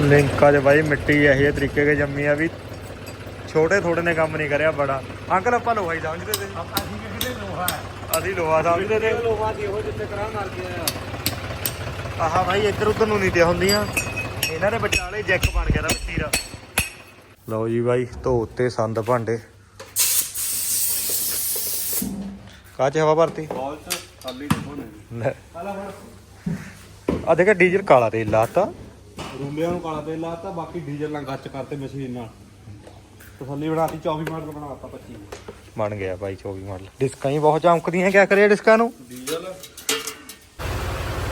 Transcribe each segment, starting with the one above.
ਲਿੰਕਾਂ 'ਚ ਬਾਈ ਮਿੱਟੀ ਇਹੋ ਤਰੀਕੇ ਕੇ ਜੰਮੀ ਆ ਵੀ ਛੋਟੇ ਥੋੜੇ ਨੇ ਕੰਮ ਨਹੀਂ ਕਰਿਆ ਬੜਾ। ਅੰਕਲ ਆਪਾਂ ਲੋਹਾ ਹੀ ਸਮਝਦੇ ਤੇ। ਆਪਾਂ ਅਸੀਂ ਕਿਹਦੇ ਲੋਹਾ ਅਸੀਂ ਲੋਹਾ ਸਮਝਦੇ ਤੇ। ਲੋਹਾ ਦੀ ਉਹ ਜਿੱਥੇ ਕਰਾਂ ਮਾਰ ਗਿਆ ਆਹਾ ਭਾਈ ਇੱਧਰ ਉੱਧਰ ਨੂੰ ਨਹੀਂ ਤੇ ਹੁੰਦੀਆਂ। ਇਹਨਾਂ ਦੇ ਵਿਚਾਲੇ ਜੈਕ ਬਣ ਗਿਆ ਦਾ ਮਿੱਟੀ ਦਾ। ਲਓ ਜੀ ਬਾਈ ਧੋਤੇ ਸੰਦ ਭਾਂਡੇ। ਕਾਚ ਹਵਾ ਭਰਤੀ? ਬਾਲ ਚ ਖਾਲੀ ਦੇਖੋ ਨੇ ਲੈ। ਆ ਦੇਖ ਡੀਜ਼ਲ ਕਾਲਾ ਤੇਲ ਲਾਤਾ। ਰੂਲਿਆਂ ਨੂੰ ਕਾਲਾ ਤੇਲ ਲਾਤਾ ਬਾਕੀ ਡੀਜ਼ਲ ਨਾਲ ਗੱਚ ਕਰਤੇ ਮਸ਼ੀਨ ਨਾਲ। ਤਸੱਲੀ ਬਣਾਤੀ 24 ਮਾਡਲ ਬਣਾਤਾ 25 ਬਣ ਗਿਆ ਬਾਈ 24 ਮਾਡਲ ਡਿਸਕਾਂ ਹੀ ਬਹੁਤ ਚਮਕਦੀਆਂ ਕਿਆ ਕਰੀਏ ਡਿਸਕਾਂ ਨੂੰ? ਡੀਜ਼ਲ।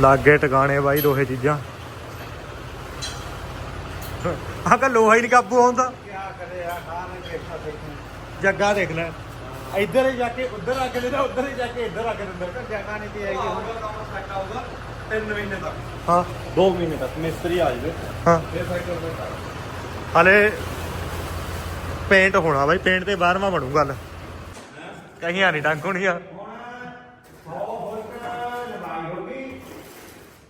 ਲਾਗੇ ਟਿਕਾਣੇ ਬਾਈ ਦੋਹੇ ਚੀਜ਼ਾਂ। ਆਹ ਕਾ ਲੋਹਾ ਹੀ ਨਹੀਂ ਕਾਬੂ ਆਉਂਦਾ। ਕਰੇ ਆ ਦੇਖਾ ਜੱਗਾ ਦੇਖ ਲੈ। ਇੱਧਰ ਹੀ ਜਾ ਕੇ ਉੱਧਰ ਆ ਕੇ ਲੈਦਾ ਉੱਧਰ ਹੀ ਜਾ ਕੇ ਇੱਧਰ ਆ ਕੇ ਦਿੰਦਾ ਜਗ੍ਹਾ ਨਹੀਂ ਤੇ ਹੈਗੀ। ਹੁਣ ਕੰਮ ਸੈੱਟ ਆਊਗਾ। 3 ਮਹੀਨੇ ਤੱਕ। ਹਾਂ। 2 ਮਹੀਨੇ ਤੱਕ ਮਿਸਤਰੀ ਆ ਜਾਵੇ। ਹਾਂ। ਫਿਰ ਸੈੱਟ ਹੋ ਜਾਏਗਾ ਹਲੇ ਪੇਂਟ ਹੋਣਾ ਬਾਈ ਪੇਂਟ ਤੇ ਬਾਹਰਵਾਂ ਬਣੂ ਗੱਲ। ਕਹੀਂ ਨਹੀਂ ਡੰਗ ਹੋਣੀ ਆ 100 ਫੁੱਟ ਲੰਬਾਈ ਹੋਗੀ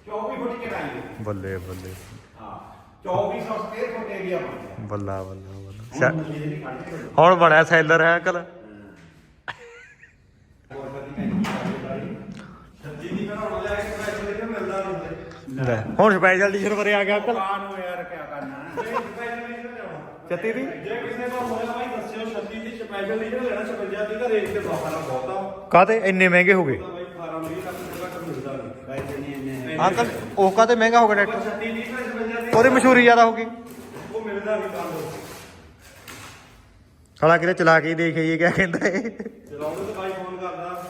24 ਫੁੱਟ ਚੜਾਈ ਬੱਲੇ ਬੱਲੇ। ਹਾਂ 2400 ਸਕੁਅਰ ਫੁੱਟ ਏਰੀਆ ਬਣ ਗਿਆ ਬੱਲਾ ਬੱਲਾ ਬੱਲਾ ਹੁਣ ਸ਼ਾ- ਬਣਿਆ ਸੈਲਰ ਹੈ ਅੰਕਲ ਸੱਜੀ ਦੀ ਬਣਾਉਣ ਲਿਆ ਕਿ ਪੈਸੇ ਦੇ ਕੇ ਮਿਲਦਾ ਨਹੀਂ ਲੈ। ਹੁਣ ਸਪੈਸ਼ਲ ਡੀਜ਼ਲ ਭਰੇ ਆ ਗਿਆ ਅੰਕਲ। ਨੂੰ ਯਾਰ ਕੀ ਕਰਨਾ। 36 ਦੀ? ਜੇ ਕਿਸੇ ਕੋਲ ਹੋਇਆ ਭਾਈ ਦੱਸਿਓ 36 ਦੀ ਸਪੈਸ਼ਲ ਨਹੀਂ ਲੈਣਾ 56 ਦੀ ਤਾਂ ਰੇਟ ਤੇ ਬਾਹਰ ਬਹੁਤ ਆ। ਕਾਤੇ ਇੰਨੇ ਮਹਿੰਗੇ ਹੋ ਗਏ? ਤਾਂ ਭਾਈ 18 20 ਲੱਖ ਰੁਪਏ ਤੱਕ ਮਿਲਦਾ ਨਹੀਂ। ਪੈਸੇ ਨਹੀਂ ਇੰਨੇ ਅੰਕਲ ਉਹ ਕਾਤੇ ਮਹਿੰਗਾ ਹੋ ਗਿਆ ਟਰੈਕਟਰ? 36 ਦੀ ਤਾਂ 56 ਦੀ ਉਹਦੀ ਮਸ਼ਹੂਰੀ ਜ਼ਿਆਦਾ ਹੋ ਗਈ। ਉਹ ਮਿਲਦਾ ਨਹੀਂ ਤਾਂ ਸਾਲਾ ਕਿਤੇ ਚਲਾ ਕੇ ਹੀ ਦੇਖ ਆਈਏ ਕਿਆ ਕਹਿੰਦਾ ਏ ਚਲਾਉਂਦੇ ਤਾਂ ਭਾਈ ਫੋਨ ਕਰਦਾ।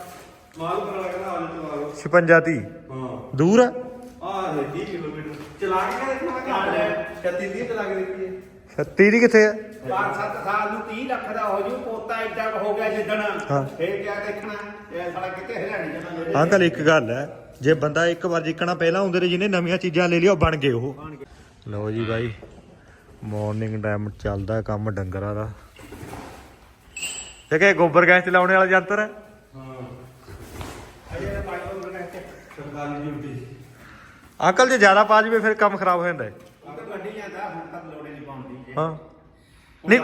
ਮਾਲ ਪਰ ਲੱਗਦਾ ਆ ਜਾ ਚਲਾ ਲਓ। 56 ਦੀ ਹਾਂ। ਦੂਰ ਆ? ਆ ਹੈ 30 ਕਿਲੋਮੀਟਰ। ਚਲਾ ਕੇ ਦੇਖਣਾ ਕਿ 36 ਦੀ ਚਲਾ ਕੇ ਦੇਖੀਏ। 36 ਦੀ ਕਿੱਥੇ ਆ? 5-7 ਸਾਲ ਨੂੰ 30 ਲੱਖ ਦਾ ਹੋ ਜੂ ਪੋਤਾ ਐਡਾ ਹੋ ਗਿਆ ਜਿੱਦਣ। ਫੇਰ ਕਿਆ ਦੇਖਣਾ? ਇਹ ਸਾਲਾ ਕਿਤੇ ਹਰਿਆਣੇ ਜਾਣਾ ਅੰਕਲ ਇੱਕ ਗੱਲ ਹੈ। ਜੇ ਬੰਦਾ ਇੱਕ ਵਾਰ ਜਿੱਕਣਾ ਪਹਿਲਾਂ ਹੁੰਦੇ ਨੇ ਜਿਹਨੇ ਨਵੀਆਂ ਚੀਜ਼ਾਂ ਲੈ ਲਿਆ ਉਹ ਬਣ ਗਏ ਉਹ। ਲਓ ਜੀ ਬਾਈ ਮਾਰਨਿੰਗ ਟਾਈਮ ਚੱਲਦਾ ਕੰਮ ਡੰਗਰਾਂ ਦਾ। ਤੇ ਕਿ ਗੋਬਰ ਗੈਸ ਚਲਾਉਣੇ ਵਾਲਾ ਯੰਤਰ ਹੈ। ਹਾਂ। ਅਜੇ ਪਾਈਪਰ ਬਣਾ ਕੇ ਸਰਕਾਰੀ ਡਿਊਟੀ ਅੰਕਲ ਜੇ ਜ਼ਿਆਦਾ ਪਾ ਜਵੇ ਫਿਰ ਕੰਮ ਖਰਾਬ ਹੋ ਜਾਂਦਾ ਹੈ। ਉਹ ਤਾਂ ਗੱਡੀ ਜਾਂਦਾ ਹੁਣ ਤੱਕ ਲੋੜੇ ਨਹੀਂ ਪਾਉਂਦੀ। ਹਾਂ। ਨਹੀਂ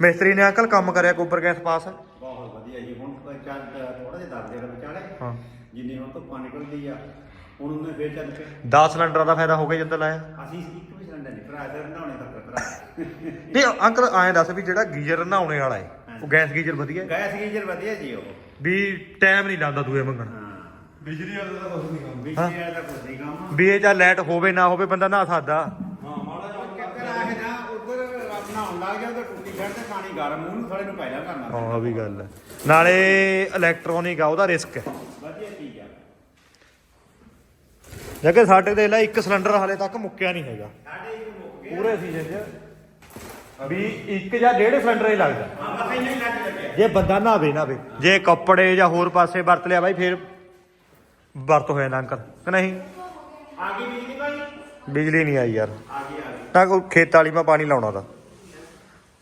ਮਿਸਤਰੀ ਨੇ ਅੰਕਲ ਕੰਮ ਕਰਿਆ ਗੋਬਰ ਗੈਸ ਪਾਸ। ਬਹੁਤ ਵਧੀਆ ਜੀ ਹੁਣ ਤਾਂ ਚੱਲ ਥੋੜਾ ਜਿਹਾ ਦੱਸ ਦੇ ਵਿਚਾਲੇ। ਹਾਂ। ਜਿੰਨੀ ਹੁਣ ਧੁੱਪਾਂ ਨਿਕਲਦੀ ਆ ਹੁਣ ਉਹਨੇ ਫੇਰ ਚੱਲ ਕੇ 10 ਸਿਲੰਡਰਾਂ ਦਾ ਫਾਇਦਾ ਹੋ ਗਿਆ ਜਦੋਂ ਲਾਇਆ। ਅਸੀਂ ਇੱਕ ਵੀ ਸਿਲੰਡਰ ਨਹੀਂ ਭਰਾ ਤੇ ਨਹਾਉਣੇ ਤੱਕ ਭਰਾ। ਨਹੀਂ ਅੰਕਲ ਐਂ ਦੱਸ ਵੀ ਜਿਹੜਾ ਗੀਜ਼ਰ ਨਹਾਉਣੇ ਵਾਲਾ ਹੈ ਉਹ ਗੈਸ ਗੀਜ਼ਰ ਵਧੀਆ? ਗੈਸ ਗੀਜ਼ਰ ਵਧੀਆ ਜੀ ਉਹ। ਵੀ ਟਾਈਮ ਨਹੀਂ ਲਾਉਂਦਾ ਦੂਏ ਮੰਗਣ। ਬਿਜਲੀ ਵਾਲਾ ਤਾਂ ਕੁਝ ਨਹੀਂ ਕੰਮ। ਬਿਜਲੀ ਵਾਲਾ ਤਾਂ ਕੁਝ ਨਹੀਂ ਕੰਮ। ਵੀ ਇਹ ਜਾਂ ਲਾਈਟ ਹੋਵੇ ਨਾ ਹੋਵੇ ਬੰਦਾ ਨਹਾ ਸਕਦਾ। ਹਾਂ ਮਾੜਾ ਜਿਹਾ ਚੱਕਰ ਆ ਕੇ ਨਾ ਉਧਰ ਨਹਾਉਣ ਲੱਗ ਗਿਆ ਤਾਂ ਟੁੱਟੀ ਛੱਡ ਤੇ ਪਾਣੀ ਗਰਮ ਮੂੰਹ ਨੂੰ ਥੋੜੇ ਨੂੰ ਪਹਿਲਾਂ ਕਰਨਾ ਹਾਂ ਉਹ ਵੀ ਗੱਲ ਹੈ। ਨਾਲੇ ਇਲੈਕਟ੍ਰੋਨਿਕ ਆ ਉਹਦਾ ਰਿਸਕ ਹੈ। ਵਧੀਆ ਚੀਜ਼ ਆ। ਸਾਡੇ ਦੇ ਲਈ ਇੱਕ ਸਿਲੰਡਰ ਹਾਲੇ ਤੱਕ ਮੁੱਕਿਆ ਨਹੀਂ ਹੈਗਾ। ਸਾਡੇ ਇੱਕ ਮੁੱਕ ਗਿਆ। ਪੂਰੇ ਸੀਜ਼ਨ 'ਚ ਵੀ ਇੱਕ ਜਾਂ ਡੇਢ ਸਿਲੰਡਰ ਹੀ ਲੱਗਦਾ ਹਾਂ ਬਸ ਇੰਨਾ ਹੀ ਲੱਗ ਲੱਗਿਆ ਜੇ ਬੰਦਾ ਨਹਾਵੇ ਨਹਾਵੇ। ਜੇ ਕੱਪੜੇ ਜਾਂ ਹੋਰ ਪਾਸੇ ਵਰਤ ਲਿਆ ਬਾਈ ਫਿਰ ਵਰਤ ਹੋਇਆ ਨਾ ਅੰਕਲ। ਕਿ ਨਹੀਂ? ਆ ਗਈ ਬਿਜਲੀ ਭਾਈ? ਬਿਜਲੀ ਨਹੀਂ ਆਈ ਯਾਰ। ਆ ਗਈ ਆ ਗਈ ਤਾਂ ਕੋਈ ਖੇਤ ਵਾਲੀ ਮੈਂ ਪਾਣੀ ਲਾਉਣਾ ਦਾ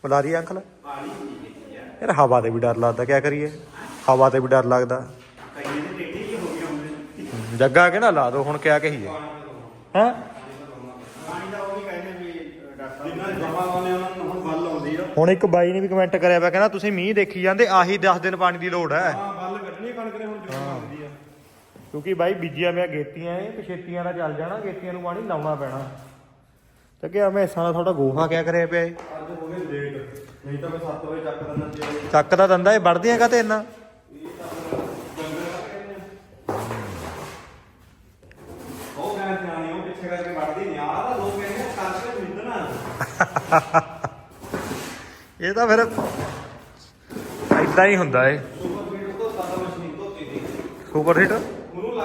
ਬੁਲਾ ਰਹੀ ਅੰਕਲ। ਯਾਰ। ਹਵਾ ਤੇ ਵੀ ਡਰ ਲੱਗਦਾ ਕਿਆ ਕਰੀਏ? ਹਵਾ ਤੇ ਵੀ ਡਰ ਲੱਗਦਾ। ਕਈਆਂ ਦੇ ਟੇਢੇ ਹੀ ਹੋ ਗਏ ਹੁੰਦੇ ਜੱਗਾ ਕੇ ਨਾ ਲਾ ਦੋ ਹੁਣ ਕਿਆ ਕਹੀਏ? ਹਾਂ? ਪਾਣੀ ਦਾ ਉਹ ਵੀ ਕਹਿੰਦੇ ਵੀ ਡਾਕਟਰ ਜਿੰਨਾ ਜਮਾ ਲਾਉਂਦੇ ਉਹਨਾਂ ਨੂੰ ਹੁਣ ਬੱਲ ਆਉਂਦੀ ਆ। ਹੁਣ ਇੱਕ ਬਾਈ ਨੇ ਵੀ ਕਮੈਂਟ ਕਰਿਆ ਪਿਆ ਕਹਿੰਦਾ ਤੁਸੀਂ ਮੀਂਹ ਦੇਖੀ ਜਾਂਦੇ ਆਹੀ 10 ਦਿਨ ਪਾਣੀ ਦੀ ਲੋੜ ਹੈ। ਹਾਂ ਬੱਲ ਕੱਢਣੀ ਕਣਕ ਨੇ ਹੁਣ ਆ। ਕਿਉਂਕਿ ਬਾਈ ਬੀਜੀਆਂ ਮੈਂ ਗੇਤੀਆਂ ਇਹ ਤੇ ਛੇਤੀਆਂ ਨਾਲ ਚੱਲ ਜਾਣਾ ਗੇਤੀਆਂ ਨੂੰ ਪਾਣੀ ਲਾਉਣਾ ਪੈਣਾ। ਤੇ ਕਿ ਹਮੇਸ਼ਾ ਦਾ ਤੁਹਾਡਾ ਗੋਹਾ ਕਿਆ ਕਰਿਆ ਪਿਆ ਇਹ ਅੱਜ ਹੋ ਗਏ ਲੇਟ ਨਹੀਂ ਤਾਂ ਮੈਂ 7 ਵਜੇ ਚੱਕ ਦਿੰਦਾ ਸੀ ਚੱਕ ਦਾ ਦੰਦਾ ਇਹ ਵੜਦੀਆਂ ਕਾ ਤੇ ਇੰਨਾ? ਉਹ ਕਹਿੰਦੇ ਸਿਆਣੀ ਉਹ ਪਿੱਛੇ ਕਰਕੇ ਵੜਦੀ ਨਹੀਂ ਆਹ ਤਾਂ ਲੋਕ ਕਹਿੰਦੇ ਕਰਕੇ ਮਿੱਧਣਾ ਇਹ ਤਾਂ ਫਿਰ ਐਦਾਂ ਹੀ ਹੁੰਦਾ ਏ। ਸੁਪਰ ਫੀਡ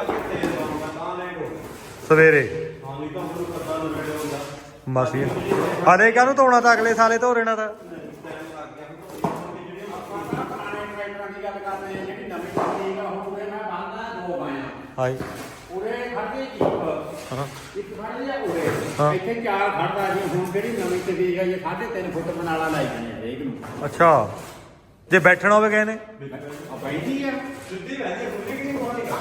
ਤੋਂ ਸਾਦਾ ਲਾਉਂਗਾ ਤਾਂ ਲੇਟ ਹੋ ਸਵੇਰੇ। ਹਾਂ ਨਹੀਂ ਤਾਂ ਉਹਨੂੰ ਕੱਦਾ ਨੂੰ ਵੇੜੇ ਹੁੰਦਾ ਮਾਸੀ। ਹਰੇ ਕਾਹਨੂੰ ਧੋਣਾ ਤਾਂ ਅਗਲੇ ਸਾਲੇ ਧੋ ਰਹਿਣਾ ਤਾਂ। ਹਾਈ ਉਰੇ ਖੜਦੇ ਇੱਕ ਹਾਂ। ਇੱਕ ਖੜ ਲਿਆ ਉਰੇ ਇੱਥੇ ਚਾਰ ਖੜਦਾ ਜੀ ਹੁਣ ਜਿਹੜੀ ਨਵੀਂ ਤਕਨੀਕ ਆ ਇਹ 3.5 ਫੁੱਟ ਬਨਾਲਾ ਲਾਈ ਜਾਂਦੇ ਹਰੇਕ ਨੂੰ ਅੱਛਾ। ਜੇ ਬੈਠਣਾ ਹੋਵੇ ਕਿਸੇ ਨੇ। ਆ ਬੈਠੀ ਆ ਸਿੱਧੀ ਬੈਠੀ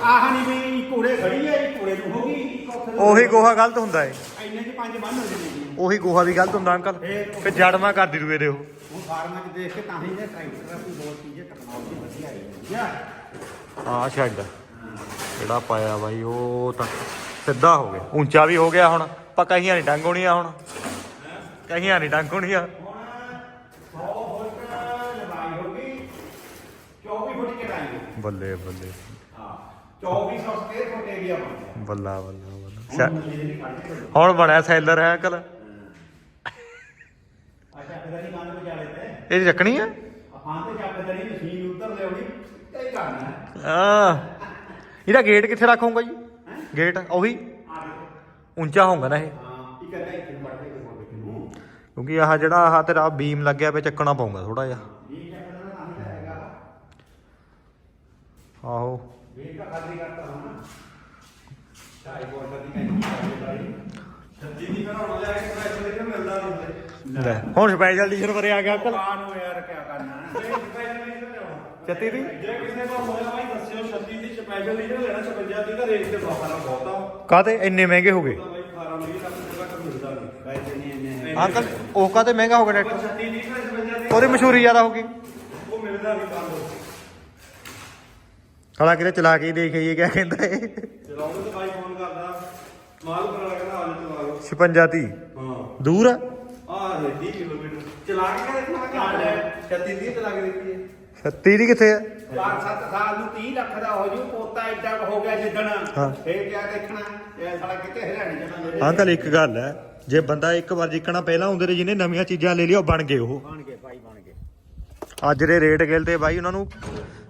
ਆਹ ਨਹੀਂ ਵੀ ਘੋੜੇ ਖੜੀ ਆ ਇਹ ਘੋੜੇ ਨੂੰ ਹੋ ਗਈ ਉਹੀ ਗੋਹਾ ਗਲਤ ਹੁੰਦਾ ਏ। ਇੰਨੇ ਚ ਪੰਜ ਬੰਨ ਹੋ ਜਾਂਦੇ ਨੇ। ਉਹੀ ਗੋਹਾ ਵੀ ਗਲਤ ਹੁੰਦਾ ਅੰਕਲ। ਫਿਰ ਜੜਮਾ ਕਰਦੀ ਰੂਏ ਦੇ ਉਹ। ਹੁਣ ਫਾਰਮਾਂ 'ਚ ਦੇਖ ਕੇ ਤਾਂ ਹੀ ਇਹ ਟਰੈਕਟਰ ਕੋਈ ਬਹੁਤ ਚੀਜ਼ ਟੈਕਨੋਲੋਜੀ ਵਧੀਆ ਆਈ ਹੈ ਆ। ਛੱਡ ਜਿਹੜਾ ਪਾਇਆ ਬਾਈ ਉਹ ਤਾਂ ਸਿੱਧਾ ਹੋ ਗਿਆ। ਉੱਚਾ ਵੀ ਹੋ ਗਿਆ ਹੁਣ। ਪਰ ਕਹੀਆਂ ਨਹੀਂ ਡੰਗ ਹੋਣੀਆਂ ਹੁਣ। ਕਹੀਆਂ ਨਹੀਂ ਡੰਗ ਹੋਣੀਆਂ। ਬੱਲੇ ਬੱਲੇ। ਹਾਂ 2400 ਸਕੁਅਰ ਫੁੱਟ ਏਰੀਆ ਬਣ ਗਿਆ। ਬੱਲਾ ਬੱਲਾ ਬੱਲਾ। ਸ਼ਾ- ਹੁਣ ਬਣਿਆ ਸੈਲਰ ਹੈ ਕੰਨ ਵਿਚਾਲੇ ਤੇ। ਇਹ ਚੱਕਣੀ ਆ? ਇਹਦਾ ਗੇਟ ਕਿੱਥੇ ਰੱਖੂੰਗਾ ਜੀ? ਗੇਟ ਉਹੀ? ਉੱਚਾ ਹੋਊਗਾ ਨਾ ਇਹ। ਕਿਉਂਕਿ ਆਹ ਜਿਹੜਾ ਆਹ ਤੇਰਾ ਬੀਮ ਲੱਗਿਆ ਪਿਆ ਚੱਕਣਾ ਪਊਗਾ ਥੋੜਾ ਜਿਹਾ। ਆਹੋ। ਵੇਟ ਦਾ ਖਾਲੀ ਕਰਤਾ ਹਾਂ ਨਾ। ਢਾਈ ਬੋਲਦਾ ਦੀ ਕਹਿੰਦੀ ਚਾਹੀਦੀ ਦਾੜੀ ਛੱਤੀ ਦੀ ਬਣਾਉਣਾ ਜਾ ਕੇ ਪੈਸੇ ਦੇ ਕੇ ਮਿਲਦਾ ਨਹੀਂ ਹੁੰਦੇ। ਲੈ ਹੁਣ ਸਪੈਸ਼ਲ ਐਡੀਸ਼ਨ ਵਰੇ ਆ ਗਿਆ ਅੰਕਲ। ਕਾਂ ਨੂੰ ਯਾਰ ਕੀ ਕਰਨਾ। ਚੱਤੀ ਦੀ? ਜੇ ਕਿਸੇ ਕੋਲ ਹੋਇਆ ਬਾਈ ਦੱਸਿਓ 36 ਦੀ ਸਪੈਸ਼ਲ ਲੀਟਰ ਲੈਣਾ 56 ਦੀ ਤਾਂ ਰੇਟ ਤੇ ਬਹੁਤ ਬਹੁਤ ਆ। ਕਾਤੇ ਇੰਨੇ ਮਹਿੰਗੇ ਹੋ ਗਏ? ਤਾਂ ਬਾਈ 18 20 ਲੱਖ ਰੁਪਏ ਤੱਕ ਮਿਲਦਾ ਨਹੀਂ। ਪੈਸੇ ਨਹੀਂ ਇੰਨੇ ਹੈ ਅੰਕਲ ਉਹ ਕਾਤੇ ਮਹਿੰਗਾ ਹੋ ਗਿਆ ਟਰੈਕਟਰ? 36 ਦੀ ਤਾਂ 56 ਦੀ ਉਹਦੀ ਮਸ਼ਹੂਰੀ ਜ਼ਿਆਦਾ ਹੋ ਗਈ। ਉਹ ਮਿਲਦਾ ਨਹੀਂ ਹਾਲਾ ਕਿਤੇ ਚਲਾ ਕੇ ਹੀ ਦੇਖ ਆਈਏ ਕਿਆ ਕਹਿੰਦਾ ਇਹ? ਚਲਾਉਂਦੇ ਤਾਂ ਬਾਈ ਫੋਨ ਕਰਦਾ। ਮਾਲ ਕਰਾ ਕਹਿੰਦਾ ਆ ਜਾ ਚਲਾ ਲਓ 56 ਤੀ ਹਾਂ। ਦੂਰ ਆ? ਆ ਹੈ 30 ਕਿਲੋਮੀਟਰ। ਚਲਾ ਕੇ ਦੇਖਣਾ ਕਿ 36 ਦੀ ਚਲਾ ਕੇ ਦੇਖੀਏ। 36 ਦੀ ਕਿੱਥੇ ਆ? 5-7 ਸਾਲ ਨੂੰ 30 ਲੱਖ ਦਾ ਹੋ ਜੂ ਪੋਤਾ ਐਡਾ ਹੋ ਗਿਆ ਜਿੱਦਣ। ਹਾਂ। ਫੇਰ ਕਿਆ ਦੇਖਣਾ? ਇਹ ਸਾਲਾ ਕਿਤੇ ਹਰਿਆਣੇ ਚ ਅੰਕਲ ਇੱਕ ਗੱਲ ਹੈ। ਜੇ ਬੰਦਾ ਇੱਕ ਵਾਰ ਜਿੱਕਣਾ ਪਹਿਲਾਂ ਹੁੰਦੇ ਨੇ ਜਿਹਨੇ ਨਵੀਆਂ ਚੀਜ਼ਾਂ ਲੈ ਲਿਆ ਉਹ ਬਣ ਗਏ ਉਹ। ਬਣ ਗਏ ਭਾਈ ਬਣ ਗਏ। ਅੱਜ ਦੇ ਰੇਟ ਗਿਲਦੇ ਬਾਈ ਉਹਨਾਂ ਨੂੰ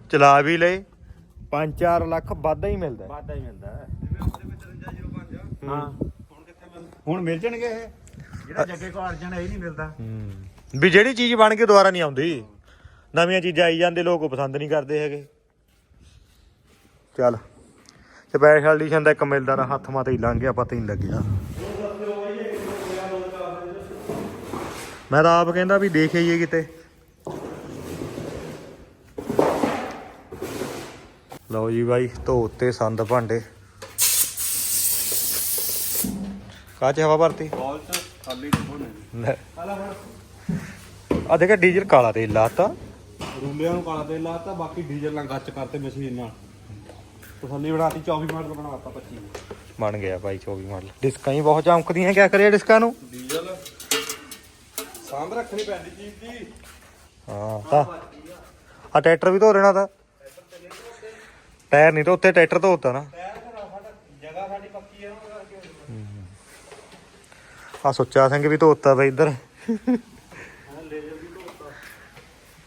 ਚਲਾ ਵੀ ਲਏ। 5-4 ਲੱਖ ਵਾਧਾ ਹੀ ਮਿਲਦਾ। ਹੈ। ਵਾਧਾ ਹੀ ਮਿਲਦਾ। ਹੈ। ਹਾਂ ਹਾਂ ਹੁਣ ਕਿੱਥੇ ਮਿਲ ਹੁਣ ਮਿਲ ਜਾਣਗੇ ਇਹ? ਜਿਹੜਾ ਜੱਗੇ ਕੋ ਅਰਜਨ ਇਹ ਨਹੀਂ ਮਿਲਦਾ। ਹੂੰ। ਵੀ ਜਿਹੜੀ ਚੀਜ਼ ਬਣ ਕੇ ਦੁਬਾਰਾ ਨਹੀਂ ਆਉਂਦੀ। ਨਵੀਆਂ ਚੀਜ਼ਾਂ ਆਈ ਜਾਂਦੇ ਲੋਕ ਉਹ ਪਸੰਦ ਨਹੀਂ ਕਰਦੇ ਹੈਗੇ। ਚੱਲ। ਸਪੈਸ਼ਲ ਐਡੀਸ਼ਨ ਦਾ ਇੱਕ ਮਿਲਦਾ ਰ ਹੱਥ ਮਾਤੇ ਹੀ ਲੰਘ ਗਿਆ ਪਤਾ ਹੀ ਨਹੀਂ ਲੱਗਿਆ। ਮੈਂ ਤਾਂ ਆਪ ਕਹਿੰਦਾ ਵੀ ਦੇਖ ਆਈਏ ਕਿਤੇ। ਲਓ ਜੀ ਬਾਈ ਧੋਤੇ ਸੰਦ ਭਾਂਡੇ। ਕਾਚ ਹਵਾ ਭਰਤੀ? ਬਾਲ ਚ ਖਾਲੀ ਲੈ। ਆ ਦੇਖਿਆ ਡੀਜ਼ਲ ਕਾਲਾ ਤੇਲ ਲਾਤਾ। ਰੂਲਿਆਂ ਨੂੰ ਕਾਲਾ ਤੇਲ ਲਾਤਾ ਬਾਕੀ ਡੀਜ਼ਲ ਨਾਲ ਗੱਚ ਕਰਤੇ ਮਸ਼ੀਨ ਨਾਲ। ਤਸੱਲੀ ਬਣਾਤੀ 24 ਮਾਡਲ ਬਣਾਤਾ 25 ਬਣ ਗਿਆ ਭਾਈ 24 ਮਾਡਲ। ਡਿਸਕਾਂ ਹੀ ਬਹੁਤ ਚਮਕਦੀਆਂ ਕਿਆ ਕਰਿਆ ਡਿਸਕਾਂ ਨੂੰ? ਡੀਜ਼ਲ। ਸਾਂਭ ਰੱਖਣੀ ਪੈਂਦੀ ਚੀਜ਼ ਦੀ। ਹਾਂ ਤਾਂ। ਆ ਟਰੈਕਟਰ ਵੀ ਧੋ ਲੈਣਾ ਤਾਂ। ਟਾਇਰ ਨਹੀਂ ਧੋਤੇ ਟਰੈਕਟਰ ਧੋਤਾ ਨਾ ਟਾਇਰ ਫਿਰ ਸਾਡਾ ਜਗ੍ਹਾ ਸਾਡੀ ਪੱਕੀ ਹੈ ਨਾ ਉਹਦਾ ਕਰਕੇ ਆ ਸੁੱਚਾ ਸਿੰਘ ਵੀ ਧੋਤਾ ਬਈ ਇੱਧਰ। ਹਾਂ ਲੇਜ਼ਰ ਵੀ ਧੋਤਾ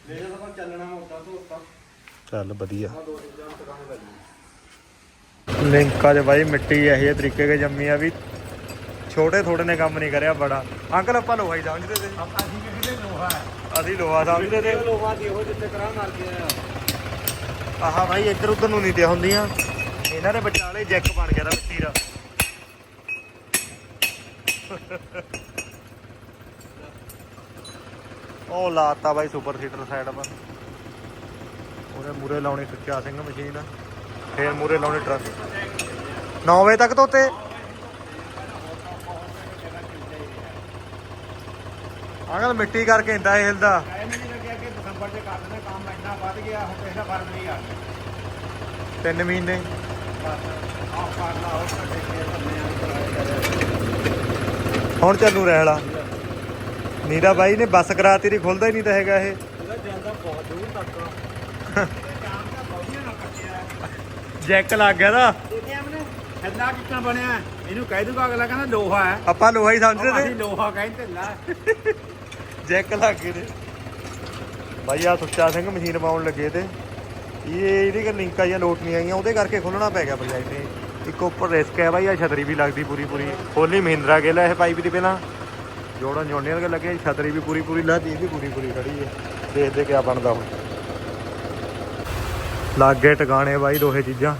ਲੇਜ਼ਰ ਤਾਂ ਚੱਲਣਾ ਮੋਟਾ ਧੋਤਾ ਚੱਲ ਵਧੀਆ। ਆ ਦੋ ਚੀਜ਼ਾਂ ਟਿਕਾਣੇ ਲੱਗੀ ਲਿੰਕਾਂ 'ਚ ਬਾਈ ਮਿੱਟੀ ਇਹੋ ਜਿਹੇ ਤਰੀਕੇ ਕੇ ਜੰਮੀ ਆ ਵੀ ਛੋਟੇ ਥੋੜੇ ਨੇ ਕੰਮ ਨਹੀਂ ਕਰਿਆ ਬੜਾ। ਅੰਕਲ ਆਪਾਂ ਲੋਹਾ ਹੀ ਸਮਝਦੇ ਤੇ। ਆਪਾਂ ਅਸੀਂ ਕਿ ਕਿਤੇ ਲੋਹਾ? ਹੈ ਅਸੀਂ ਲੋਹਾ ਸਮਝਦੇ ਤੇ। ਲੋਹਾ ਦੀ ਉਹ ਜਿੱਥੇ ਕਰਾਂ ਮਾਰ ਗਿਆ ਆਹਾ ਭਾਈ ਇੱਧਰ ਉੱਧਰ ਨੂੰ ਨਹੀਂ ਤੇ ਹੁੰਦੀਆਂ। ਇਹਨਾਂ ਦੇ ਵਿਚਾਲੇ ਜੈਕ ਬਣ ਗਿਆ ਦਾ ਮਿੱਟੀ ਉਹ ਲਾਤਾ ਬਾਈ ਸੁਪਰ ਸੀਟਰ ਸਾਈਡ ਪਰ ਉਹਨੇ ਮੂਰੇ ਲਾਉਣੀ ਸੁੱਚਾ ਸਿੰਘ ਮਸ਼ੀਨ। ਫੇਰ ਮੂਰੇ ਲਾਉਣੀ ਟਰੱਕ। 9 ਵਜੇ ਤੱਕ ਧੋਤੇ। ਆਗਲ ਮਿੱਟੀ ਕਰਕੇ ਇੰਦਾ ਇਹ ਹਿਲਦਾ। ਦਸੰਬਰ ਦੇ ਕਰ ਦਿੰਦੇ ਕੰਮ ਇੰਨਾ ਵੱਧ ਗਿਆ ਹੁਣ ਪਹਿਲਾ ਫਰਵਰੀ ਆ ਗਿਆ ਤਿੰਨ ਮਹੀਨੇ? ਆਹ ਕਰਨਾ ਉਹ ਸਾਡੇ ਕੇ ਬੰਨੇ ਆ ਹੁਣ ਚੱਲੂ ਰਹਿਲਾ। ਨੀਰਾ ਬਾਈ ਨੇ ਬੱਸ ਕਰਾਤੀ ਨਹੀਂ ਖੁੱਲਦਾ ਹੀ ਨਹੀਂ ਤਾਂ ਹੈਗਾ ਇਹ। ਇਹਦਾ ਜਾਂਦਾ ਬਹੁਤ ਦੂਰ ਤੱਕ ਨਾਲ ਕੱਟਿਆ ਜੈਕ ਲੱਗ ਗਿਆ ਦਾ ਦੇਖਿਆ ਮੈਨੇ ਹੱਲਾ ਕਿੱਕਾਂ ਬਣਿਆ ਇਹਨੂੰ ਕਹਿ ਦੂਗਾ ਅਗਲਾ ਕਹਿੰਦਾ ਲੋਹਾ ਹੈ। ਆਪਾਂ ਲੋਹਾ ਹੀ ਸਮਝਦੇ ਅਸੀਂ ਤੇ ਲੋਹਾ ਕਹਿੰਦੇ ਲਾ। ਜੈਕ ਲੱਗ ਗਏ ਨੇ। ਬਾਈ ਆ ਸੁੱਚਾ ਸਿੰਘ ਮਸ਼ੀਨ ਪਾਉਣ ਲੱਗੇ ਤੇ। ਇਹ ਇਹਦੀ ਕਿ ਲਿੰਕਾਂ ਜਾਂ ਲੋਟ ਨਹੀਂ ਆਈਆਂ ਉਹਦੇ ਕਰਕੇ ਖੋਲਣਾ ਪੈ ਗਿਆ ਪ੍ਰੋਜੈਕਟ ਇਹ ਇੱਕ ਉੱਪਰ ਰਿਸਕ ਹੈ ਬਾਈ ਆ ਛਤਰੀ ਵੀ ਲੱਗਦੀ ਪੂਰੀ ਪੂਰੀ ਖੋਲੀ ਮਹਿੰਦਰਾ ਗਿੱਲ ਇਹ ਪਾਈਪ ਦੀ ਪਹਿਲਾਂ। ਜੋੜਨ ਜੋੜਨੀਆਂ ਦੇ ਲੱਗੇ ਛਤਰੀ ਵੀ ਪੂਰੀ ਪੂਰੀ ਲਾਤੀ ਇਹ ਵੀ ਪੂਰੀ ਪੂਰੀ ਖੜੀ ਹੈ। ਦੇਖਦੇ ਕਿਆ ਬਣਦਾ ਹੁਣ। ਲਾਗੇ ਟਿਕਾਣੇ ਬਾਈ ਦੋਹੇ ਚੀਜ਼ਾਂ।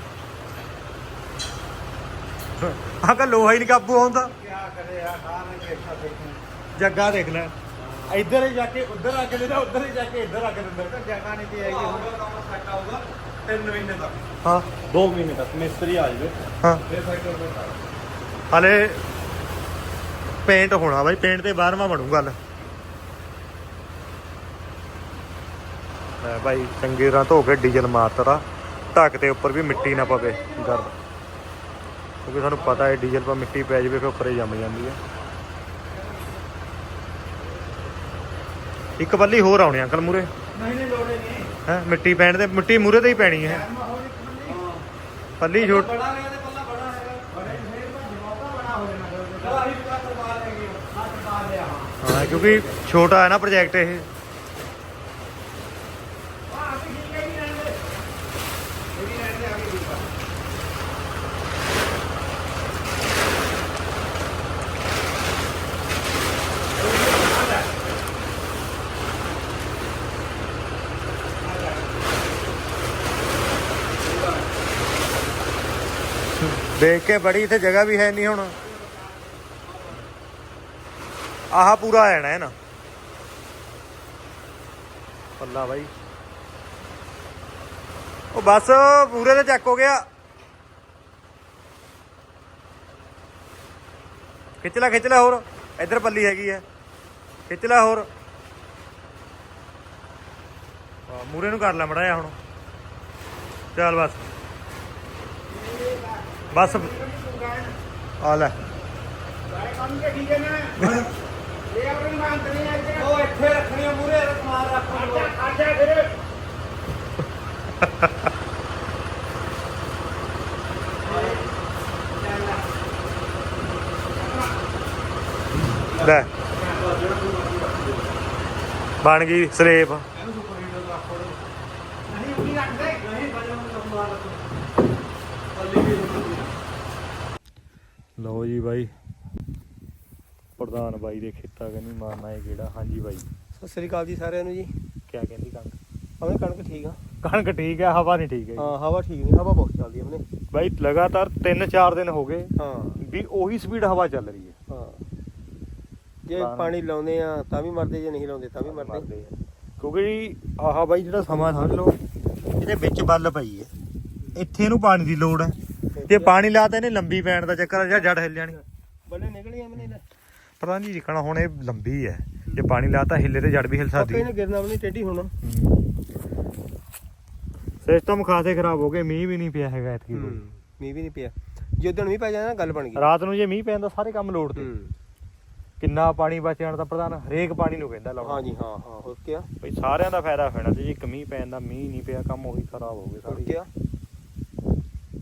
ਆਹ ਕਾ ਲੋਹਾ ਹੀ ਨਹੀਂ ਕਾਬੂ ਆਉਂਦਾ। ਕੀ ਕਰੇ ਆ ਖਾਣ ਦੇਖਾ ਦੇਖੂ ਜੱਗਾ ਦੇਖ ਲੈ। ਇੱਧਰ ਹੀ ਜਾ ਕੇ ਉੱਧਰ ਅੱਗ ਦਿੰਦਾ ਉੱਧਰ ਹੀ ਜਾ ਕੇ ਇੱਧਰ ਅੱਗ ਦਿੰਦਾ ਜਗ੍ਹਾ ਨਹੀਂ ਤੇ ਹੈਗੀ ਹੁਣ ਸੈੱਟ ਆਊਗਾ 3 ਮਹੀਨੇ ਤੱਕ। ਹਾਂ। 2 ਮਹੀਨੇ ਤੱਕ ਮਿਸਤਰੀ ਆ ਜਾਵੇ। ਹਾਂ। ਫਿਰ ਸੈਕਟਰ ਤੇ ਹਲੇ ਪੇਂਟ ਹੋਣਾ ਬਾਈ ਪੇਂਟ ਤੇ 12ਵਾਂ ਬਣੂ ਗੱਲ। ਲੈ ਭਾਈ ਚੰਗੀ ਤਰ੍ਹਾਂ ਧੋ ਕੇ ਡੀਜ਼ਲ ਮਾਰਤਾ। ਤਾ ਢੱਕ ਤੇ ਉੱਪਰ ਵੀ ਮਿੱਟੀ ਨਾ ਪਵੇ ਗਰਦ ਕਿਉਂਕਿ ਸਾਨੂੰ ਪਤਾ ਹੈ ਡੀਜ਼ਲ 'ਪਾ ਮਿੱਟੀ ਪੈ ਜਾਵੇ ਫਿਰ ਉੱਪਰੇ ਜੰਮ ਜਾਂਦੀ ਹੈ। ਇੱਕ ਬੱਲੀ ਹੋਰ ਆਉਣੀ ਅੰਕਲ ਮੂਰੇ ਨਹੀਂ ਨਹੀਂ ਲੋੜੇ ਨਹੀਂ। ਹੈ ਮਿੱਟੀ ਪੈਣ ਦੇ ਮਿੱਟੀ ਮੂਰੇ ਤੇ ਹੀ ਪੈਣੀ ਹੈ। ਪੱਲੀ। ਛੋਟ ਬੜਾ ਹੈਗਾ ਤੇ ਪੱਲਾ ਬੜਾ ਹੈਗਾ। ਬੜੇ ਫੇਰ ਤਾਂ ਜਵਾਬਾ ਬਣਾ ਹੋ ਜਾਣਾ ਚਲ ਆਹੀ ਪੂਰਾ ਕਰਵਾ ਲੈਂਗੇ। ਹੱਥ ਪਾ ਲਿਆ। ਹਾਂ ਹਾਂ ਕਿਉਂਕਿ ਛੋਟਾ ਹੈ ਨਾ ਪ੍ਰੋਜੈਕਟ ਇਹ ਆਹ ਅਸੀਂ ਠੀਕ ਹੈ ਜੀ ਰਹਿਣ ਦੇ ਇਹ ਵੀ ਰਹਿਣ ਦੇ ਆ ਗਈ ਦੀਪਾ ਦੇਖ ਕੇ ਬੜੀ ਇੱਥੇ ਜਗ੍ਹਾ ਵੀ ਹੈ ਨਹੀਂ ਹੁਣ। ਆਹ ਪੂਰਾ ਆ ਜਾਣਾ ਹੈ ਨਾ ਪੱਲਾ ਬਾਈ। ਉਹ ਬਸ, ਪੂਰੇ ਤੇ ਚੱਕ ਹੋ ਗਿਆ। ਖਿੱਚ ਲੈ ਖਿੱਚ ਲੈ ਹੋਰ। ਇੱਧਰ ਪੱਲੀ ਹੈਗੀ ਹੈ ਖਿੱਚ ਲੈ ਹੋਰ। ਮੂਰੇ ਨੂੰ ਕਰ ਲੈ ਮੜਾ ਹੁਣ। ਚੱਲ ਬਸ। ਬਸ। ਆ ਲੈ। ਸਾਰੇ ਕੰਮ ਤੇ ਠੀਕ ਹੈ ਨਾ ਇਹ ਆਪਣੇ ਮਾਨ ਤੇ ਨਹੀਂ ਆਈ ਉਹ ਇੱਥੇ ਰੱਖਣੀ ਮੂਰੇ ਸਮਾਨ ਰੱਖ ਆਜਾ ਫਿਰ ਲੈ। ਬਣ ਗਈ ਸਲੇਬ ਇਹਨੂੰ ਸੁਪਰ ਹੀਟਰ ਰੱਖ ਫੜੋ ਨਹੀਂ ਉੱਨੀ ਰੱਖਦੇ ਨਹੀਂ ਬਜਾ ਨੂੰ ਸਮਾਨ ਰੱਖੋ ਪੱਲੀ ਵੀ ਲਓ ਜੀ ਬਾਈ। ਪ੍ਰਧਾਨ ਬਾਈ ਦੇ ਖੇਤਾਂ ਕਨੀ ਮਾਰਨਾ ਹੈ ਕਿਹੜਾ? ਹਾਂਜੀ ਬਾਈ। ਸਤਿ ਸ੍ਰੀ ਅਕਾਲ ਜੀ ਸਾਰਿਆਂ ਨੂੰ ਜੀ। ਕਿਆ ਕਹਿੰਦੀ ਕਣਕ? ਆਪਣੇ ਕਣਕ ਠੀਕ ਆ। ਕਣਕ ਠੀਕ ਹੈ ਹਵਾ ਨਹੀਂ ਠੀਕ ਹੈ ਹਾਂ ਹਵਾ ਠੀਕ ਨਹੀਂ ਹਵਾ ਬਹੁਤ ਚੱਲਦੀ ਆਪਣੇ। ਬਾਈ ਲਗਾਤਾਰ 3-4 ਦਿਨ ਹੋ ਗਏ ਹਾਂ। ਵੀ ਉਹੀ ਸਪੀਡ ਹਵਾ ਚੱਲ ਰਹੀ ਹੈ। ਹਾਂ। ਜੇ। ਪਾਣੀ ਲਾਉਂਦੇ ਆ ਤਾਂ ਵੀ ਮਰਦੇ ਜੇ ਨਹੀਂ ਲਾਉਂਦੇ ਤਾਂ ਵੀ ਮਰਦੇ। ਕਿਉਂਕਿ ਆਹ ਬਾਈ ਜਿਹੜਾ ਸਮਾਂ ਸਮਝ ਲਓ ਇਹਦੇ ਵਿੱਚ ਬੱਲ ਪਈ ਹੈ। ਇੱਥੇ ਇਹਨੂੰ ਪਾਣੀ ਦੀ ਲੋੜ ਹੈ। ਜੇ ਪਾਣੀ ਲਾਤਾ ਇਹਨੇ ਲੰਬੀ ਪੈਣ ਦਾ ਚੱਕਰ ਆ ਜਾਂ ਜੜ ਹਿੱਲ ਜਾਣੀ। ਬੰਨੇ ਨਿਕਲੇ ਆਮਨੇ ਨਾ। ਪਤਾ ਨਹੀਂ ਜਿਕਣਾ ਹੁਣ ਇਹ ਲੰਬੀ ਹੈ ਜੇ ਪਾਣੀ ਲਾਤਾ ਹਿੱਲੇ ਤੇ ਜੜ ਵੀ ਹਿੱਲ ਸਕਦੀ ਹੈ ਗਿਰਨਾ ਵੀ ਨਹੀਂ ਟੇਢੀ ਹੋਣਾ। ਸਿਸਟਮ ਖਾਸੇ ਖਰਾਬ ਹੋ ਗਏ ਮੀਂਹ ਵੀ ਨਹੀਂ ਪਿਆ ਹੈਗਾ ਇਤਕੀ ਕੋਈ। ਮੀਂਹ ਵੀ ਨਹੀਂ ਪਿਆ। ਜਦੋਂ ਮੀਂਹ ਪੈ ਜਾਂਦਾ ਨਾ ਗੱਲ ਬਣ ਗਈ। ਰਾਤ ਨੂੰ ਜੇ ਮੀਂਹ ਪੈਂਦਾ ਸਾਰੇ ਕੰਮ ਲੋੜ ਤੇ। ਹੂੰ। ਕਿੰਨਾ ਪਾਣੀ ਬਚ ਜਾਣ ਦਾ ਪ੍ਰਧਾਨ ਹਰੇਕ ਪਾਣੀ ਨੂੰ ਕਹਿੰਦਾ ਲਾਉਣਾ। ਹਾਂ ਜੀ ਹਾਂ ਹਾਂ ਹੋਰ ਕੀ ਬਈ ਸਾਰਿਆਂ ਦਾ ਫਾਇਦਾ ਹੋਣਾ ਤੇ ਜੇ ਇੱਕ ਮੀਂਹ ਪੈਂਦਾ ਮੀਂਹ ਨਹੀਂ ਪਿਆ ਕੰਮ ਉਹੀ ਖਰਾਬ ਹੋ ਗਏ ਸਾਰੇ। ਕੀ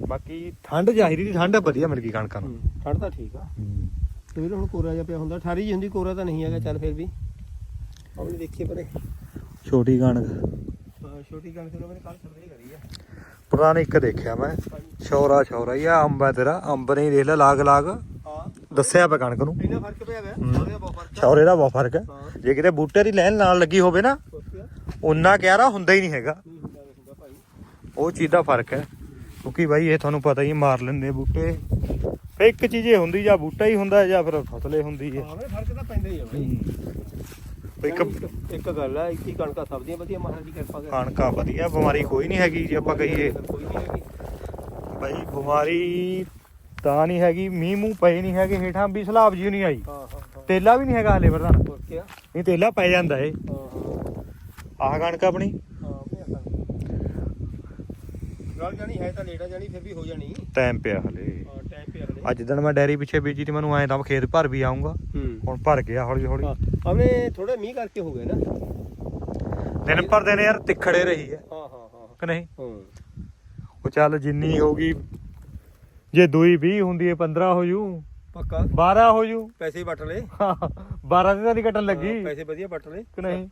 ਬਾਕੀ ਠੰਡ ਚਾਹੀਦੀ ਦੀ ਠੰਡ ਵਧੀਆ ਮਿਲ ਗਈ ਕਣਕਾਂ ਨੂੰ। ਠੰਡ ਤਾਂ ਠੀਕ ਆ। ਇਹ ਵੀ ਹੁਣ ਕੋਰਾ ਜਿਹਾ ਪਿਆ ਹੁੰਦਾ 18 ਜੀ ਹੁੰਦੀ ਕੋਰਾ ਤਾਂ ਨਹੀਂ ਹੈਗਾ ਚੱਲ ਫਿਰ ਵੀ। ਆਪਣੇ ਦੇਖੀਏ ਪਰੇ। ਛੋਟੀ ਕਣਕ। ਹਾਂ ਛੋਟੀ ਕਣਕ ਨੂੰ ਮੇਰੇ ਕੱਲ ਸਰਵੇ ਕਰੀ ਆ। ਪ੍ਰਧਾਨ ਇੱਕ ਦੇਖਿਆ ਮੈਂ। ਛੌਰਾ ਛੌਰਾ ਹੀ ਆ ਅੰਬ ਹੈ ਤੇਰਾ ਅੰਬ ਨਹੀਂ ਦੇਖ ਲੈ ਲਾਗ ਲਾਗ। ਹਾਂ। ਦੱਸਿਆ ਪਿਆ ਕਣਕ ਨੂੰ। ਇੰਨਾ ਫ਼ਰਕ ਪਿਆ ਵੇ ਹੂੰ। ਉਹਦੇ ਬਹੁਤ ਫ਼ਰਕ ਆ। ਛੌਰੇ ਦਾ ਬਹੁਤ ਫ਼ਰਕ ਹੈ ਹਾਂ। ਜੇ ਕਿਤੇ ਬੂਟੇ ਦੀ ਲੈਣ ਨਾਲ ਲੱਗੀ ਹੋਵੇ ਨਾ ਹੋਰ ਕੀ ਆ? ਉਨਾ ਕਿਆਰਾ ਹੁੰਦਾ ਹੀ ਨਹੀਂ ਹੈਗਾ। ਨਹੀਂ ਹੁੰਦਾ ਨਹੀਂ ਹੁੰਦਾ ਭਾਈ। ਉਹ ਚੀਜ਼ ਦਾ ਫ਼ਰਕ ਹੈ। ਕਿਉਂਕਿ ਬਾਈ ਇਹ ਤੁਹਾਨੂੰ ਪਤਾ ਹੀ ਹੈ, ਮਾਰ ਲੈਂਦੇ ਬੂਟੇ। ਫੇ ਇੱਕ ਚੀਜ਼ ਇਹ ਹੁੰਦੀ ਜਾਂ ਬੂਟਾ ਹੀ ਹੁੰਦਾ ਜਾਂ ਫਿਰ ਫਸਲੇ ਹੁੰਦੀ ਹੈ ਹਾਂ ਫ਼ਰਕ ਤਾਂ ਪੈਂਦਾ ਹੀ ਆ ਭਾਈ ਇੱਕ ਇੱਕ- ਗੱਲ ਆ ਇੱਕ ਹੀ ਕਣਕਾਂ ਸਬਜ਼ੀਆਂ ਵਧੀਆ ਮਹਾਰਾਜ ਦੀ ਕਿਰਪਾ ਕਰ ਕਣਕਾਂ ਵਧੀਆ ਬਿਮਾਰੀ ਕੋਈ ਨਹੀਂ ਹੈਗੀ ਜੇ ਆਪਾਂ ਕਹੀਏ। ਕੋਈ ਨਹੀਂ ਹੈਗੀ। ਬਾਈ ਬਿਮਾਰੀ ਤਾਂ ਨਹੀਂ ਹੈਗੀ ਮੀਂਹ ਮੂੰਹ ਪਏ ਨਹੀਂ ਹੈਗੇ ਹੇਠਾਂ ਵੀ ਸਲਾਬ ਜੀ ਨਹੀਂ ਆਈ। ਹਾਂ ਹਾਂ ਹਾਂ। ਤੇਲਾ ਵੀ ਨਹੀਂ ਹੈਗਾ ਹਲੇ ਪ੍ਰਧਾਨ ਨਹੀਂ ਤੇਲਾ ਪੈ ਜਾਂਦਾ ਏ। ਹਾਂ ਹਾਂ। ਆਹ ਕਣਕ ਆਪਣੀ। ਹਾਂ ਮੈਂ ਗੱਲ ਜਾਣੀ ਹੈ ਤਾਂ ਲੇਟਾ ਜਾਣੀ ਫਿਰ ਵੀ ਹੋ ਜਾਣੀ। ਟਾਈਮ ਪਿਆ ਹਲੇ। ਹਾਂ ਟਾਈਮ ਪਿਆ ਹਲੇ। ਅੱਜ ਦਿਨ ਮੈਂ ਡੈਰੀ ਪਿੱਛੇ ਬੀਜੀ ਤੇ ਮੈਨੂੰ ਐਂ ਤਾਂ ਖੇਤ ਭਰ ਵੀ ਆਉਂਗਾ ਹੂੰ। ਹੁਣ ਭਰ ਗਿਆ ਹੌਲੀ ਹੌਲੀ। ਹਾਂ ਆਪਣੇ ਥੋੜੇ ਮੀਂਹ ਕਰਕੇ ਹੋ ਗਏ ਨਾ। ਦਿਨ ਪਰ ਦਿਨ ਯਾਰ ਤਿੱਖੜੇ ਰਹੀ ਹੈ ਹਾਂ ਹਾਂ ਹਾਂ। ਕਿ ਨਹੀਂ? ਹਾਂ। ਉਹ ਚੱਲ ਜਿੰਨੀ ਹੋਗੀ ਜੇ ਦੂਈ 20 ਹੁੰਦੀ ਏ 15 ਹੋ ਜੂ। ਪੱਕਾ। 12 ਹੋ ਜੂ। ਪੈਸੇ ਹੀ ਵੱਟ ਲਏ। 12 ਦੀ ਤਾਂ ਨਹੀਂ ਕੱਟਣ ਲੱਗੀ। ਹਾਂ, ਪੈਸੇ ਵਧੀਆ ਵੱਟ ਲਏ। ਕਿ ਨਹੀਂ?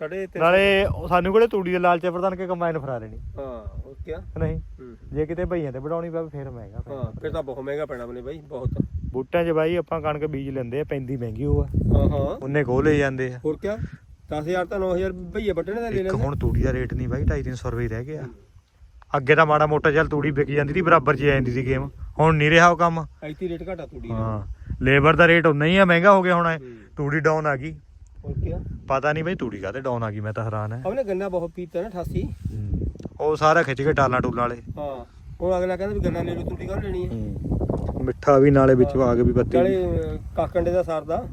ਸਾਡੇ ਤੇ ਨਾਲੇ ਉਹ ਸਾਨੂੰ ਕਿਹੜੇ ਤੂੜੀ ਦੇ ਲਾਲਚ ਪ੍ਰਧਾਨ ਕੇ ਕੰਬਾਈਨ ਫਰਾ ਲੈਣੀ ਹਾਂ ਹੋਰ ਕੀ ਆ ਕਿ ਨਹੀਂ? ਹੂੰ ਜੇ ਕਿਤੇ ਭਈਆਂ ਤੇ ਵਡਾਉਣੀ ਪਵੇ ਫੇਰ ਮਹਿੰਗਾ ਹਾਂ ਪੈਣਾ ਫਿਰ ਤਾਂ ਬਹੁਤ ਮਹਿੰਗਾ ਪੈਣਾ ਆਪਣੇ ਬਾਈ ਬਹੁਤ। ਬੂਟਾਂ 'ਚ ਬਾਈ ਆਪਾਂ ਕਣਕ ਬੀਜ ਲੈਂਦੇ ਆ ਪੈਂਦੀ ਮਹਿੰਗੀ ਉਹ ਆ। ਹਾਂ ਹਾਂ। ਉਹਨੇ ਖੋਹ ਲਏ ਜਾਂਦੇ ਆ। ਹੋਰ ਕੀ 10000 ਤਾਂ 9000 ਭਈਏ ਵੱਟਣੇ ਦਾ ਲੈ ਇੱਕ ਲੈਂਦੇ ਹੁਣ ਤੂੜੀ ਦਾ ਰੇਟ ਨਹੀਂ ਬਾਈ 250 ਰੁਪਏ ਹੀ ਰਹਿ ਗਿਆ। ਅੱਗੇ ਤਾਂ ਮਾੜਾ ਮੋਟਾ ਚੱਲ ਤੂੜੀ ਵਿਕ ਜਾਂਦੀ ਸੀ ਬਰਾਬਰ 'ਚ ਆ ਜਾਂਦੀ ਸੀ ਗੇਮ। ਹੁਣ ਨਹੀਂ ਰਿਹਾ ਉਹ ਕੰਮ। ਐਤੀ ਰੇਟ ਘਟਾ ਤੂੜੀ ਦਾ। ਹਾਂ ਲੇਬਰ ਦਾ ਰੇਟ ਉਨਾ ਹੀ ਆ ਮਹਿੰਗਾ ਹੋ ਗਿਆ ਹੁਣ ਇਹ। ਹੂੰ। ਤੂੜੀ ਡਾਊਨ ਆ ਗਈ। ਹੋਰ ਕੀ ਪਤਾ ਨਹੀਂ ਬਈ ਤੂੜੀ ਕਾਤੇ ਡਾਊਨ ਆ ਗਈ ਮੈਂ ਤਾਂ ਹੈਰਾਨ ਹੈ ਉਹਨੇ ਗੰਨਾ ਬਹੁਤ ਪੀਤਾ ਨਾ 88 ਉਹ ਸਾਰਾ ਖਿੱਚ ਕੇ ਟਾਲਾਂ ਟੂਲਾਂ ਵਾਲੇ। ਹਾਂ। ਹੁਣ ਅਗਲਾ ਕਹਿੰਦਾ ਵੀ ਗੰਨਾ ਲੈ ਲਓ ਤੂੜੀ ਕਾਹ ਲੈਣੀ ਹੈ। ਮਿੱਠਾ ਵੀ ਨਾਲੇ ਵਿੱਚ ਆ ਕੇ ਵੀ ਪੱਤੀ ਨਾਲੇ ਅਹ, ਕਾਕੰਡੇ ਦਾ ਸਰਦਾ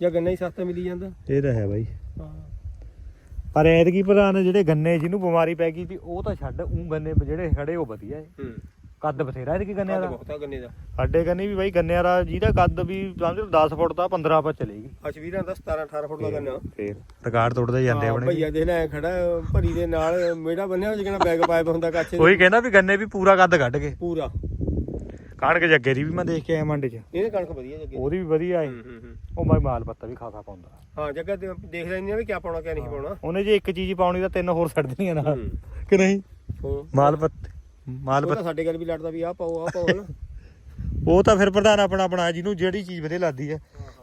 ਜਾਂ ਗੰਨਾ ਹੀ ਸਸਤਾ ਮਿਲੀ ਜਾਂਦਾ। ਇਹ ਤਾਂ ਹੈ ਬਾਈ। ਹਾਂ। ਪਰ ਐਤਕੀ ਪ੍ਰਧਾਨ ਜਿਹੜੇ ਗੰਨੇ ਜਿਹਨੂੰ ਬਿਮਾਰੀ ਪੈ ਗਈ ਸੀ ਉਹ ਤਾਂ ਛੱਡ ਉਹ ਗੰਨੇ ਜਿਹੜੇ ਖੜੇ ਉਹ ਵਧੀਆ ਏ। ਹੂੰ। ਕੱਦ ਬਥੇਰਾ ਐਤਕੀ ਗੰਨਿਆਂ ਕੱਦ ਦਾ? ਬਹੁਤ ਗੰਨੇ ਦਾ। ਸਾਡੇ ਗੰਨੇ ਵੀ ਬਾਈ ਗੰਨਿਆਂ ਦਾ ਜਿਹਦਾ ਕੱਦ ਵੀ ਸਮਝ ਲਓ 10 ਫੁੱਟ ਦਾ 15 ਪਰ ਚਲੇਗੀ। ਅਸ਼ਵੀਰਾਂ ਦਾ 17 18 ਫੁੱਟ ਦਾ ਗੰਨਾ। ਫੇਰ। ਰਿਕਾਰਡ ਤੋੜਦੇ ਜਾਂਦੇ ਹਾਂ, ਆਪਣੇ। ਭਈਆ ਦੇਖ ਲੈ ਐਂ ਖੜਾ ਭਰੀ ਦੇ ਨਾਲ ਮੇੜਾ ਬੰਨਿਆ ਉਹ ਜਿਹੜਾ ਬੈਗ ਪਾਇਪ ਹੁੰਦਾ ਕੱਚ ਉਹੀ ਕਹਿੰਦਾ ਵੀ ਗੰਨੇ ਵੀ ਪੂਰਾ ਕੱਦ ਕੱਢ ਕੇ। ਪੂਰਾ। ਕਣਕ ਜੱਗੇ ਦੀ ਵੀ ਮੈਂ ਦੇਖ ਕੇ ਆਇਆ ਮੰਡ 'ਚ। ਇਹਦੇ ਕਣਕ ਵਧੀਆ ਜੱਗੇ ਉਹਦੀ ਵੀ ਵਧੀਆ ਹੂੰ ਹੂੰ ਹੂੰ। ਉਹ ਬਾਈ ਮਾਲ ਪੱਤਾ ਵੀ ਖਾਸਾ ਪਾਉਂਦਾ। ਹਾਂ ਜੱਗਾ ਤੇ ਦੇਖ ਲੈਂਦੇ ਆ ਵੀ ਕਿਆ ਪਾਉਣਾ ਕਿਆ ਨਹੀਂ ਪਾਉਣਾ। ਉਹਨੇ ਜੇ ਇੱਕ ਚੀਜ਼ ਪਾਉਣੀ ਤਾਂ ਤਿੰਨ ਹੋਰ ਛੱਡ ਦੇਣੀਆਂ ਨਾਲ। ਹੂੰ। ਕਿ ਨਹੀਂ? ਮਾਲ ਪੱਤ ਮਾਲ ਉਹ ਤਾਂ ਸਾਡੇ ਗੱਲ ਵੀ ਲੜਦਾ ਵੀ ਆਹ ਪਾਓ ਆਹ ਪਾਓ ਉਹ ਤਾਂ ਫਿਰ ਪ੍ਰਧਾਨ ਆਪਣਾ ਆਪਣਾ ਜਿਹਨੂੰ ਜਿਹੜੀ ਚੀਜ਼ ਵਧੀਆ ਲੱਗਦੀ ਹੈ।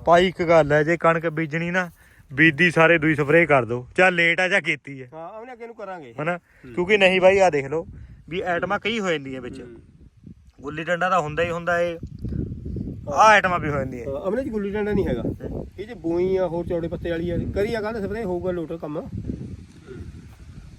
ਭਾਈ ਇੱਕ ਗੱਲ ਹੈ ਜੇ ਕਣਕ ਬੀਜਣੀ ਨਾ ਬੀਜਦੀ ਸਾਰੇ ਦੂਈ ਸਪਰੇਅ ਕਰ ਦੋ ਚਾਹ ਲੇਟ ਆ ਜਾਂ ਕੀਤੀ ਹੈ। ਹਾਂ ਉਹਨੇ ਅੱਗੇ ਨੂੰ ਕਰਾਂਗੇ। ਹਨਾ? ਕਿਉਂਕਿ ਨਹੀਂ ਭਾਈ ਆ ਦੇਖ ਲਓ ਵੀ ਐਟਮਾਂ ਕਈ ਹੋ ਜਾਂਦੀਆਂ ਵਿੱਚ। ਗੁੱਲੀ ਡੰਡਾ ਤਾਂ ਹੁੰਦਾ ਹੀ ਹੁੰਦਾ ਏ। ਆ ਐਟਮਾਂ ਵੀ ਹੋ ਜਾਂਦੀਆਂ ਹਾਂ, ਅਮਨੇ ਚ ਗੁੱਲੀ ਡੰਡਾ ਨਹੀਂ ਹੈਗਾ। ਇਹ ਚ ਬੂਈ ਆ ਹੋਰ ਚੌੜੇ ਪੱਤੇ ਵਾਲੀ ਆ ਕਰੀ ਆ ਕਹਿੰਦੇ ਸਪਰੇ ਹੋਊਗਾ ਲੋਟ ਕੰਮ।